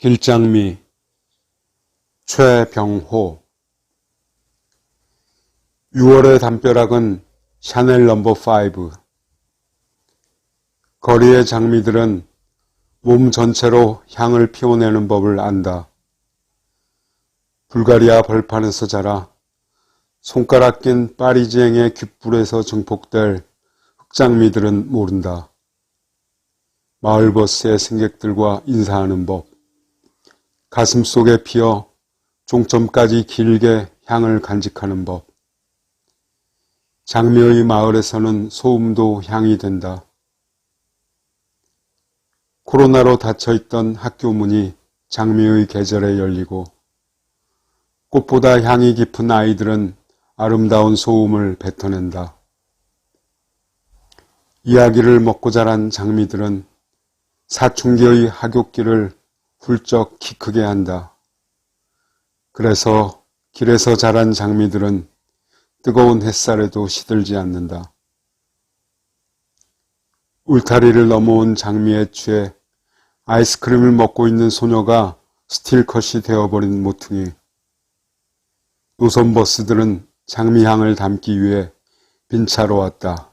길장미 최병호 6월의 담벼락은 샤넬 넘버 5 거리의 장미들은 몸 전체로 향을 피워내는 법을 안다. 불가리아 벌판에서 자라 손가락 낀 파리지앵의 귓불에서 증폭될 흑장미들은 모른다. 마을버스의 승객들과 인사하는 법, 가슴 속에 피어 종점까지 길게 향을 간직하는 법, 장미의 마을에서는 소음도 향이 된다. 코로나로 닫혀있던 학교 문이 장미의 계절에 열리고 꽃보다 향이 깊은 아이들은 아름다운 소음을 뱉어낸다. 이야기를 먹고 자란 장미들은 사춘기의 하굣길을 훌쩍 키 크게 한다. 그래서 길에서 자란 장미들은 뜨거운 햇살에도 시들지 않는다. 울타리를 넘어온 장미에 취해 아이스크림을 먹고 있는 소녀가 스틸컷이 되어버린 모퉁이. 노선버스들은 장미향을 담기 위해 빈차로 왔다.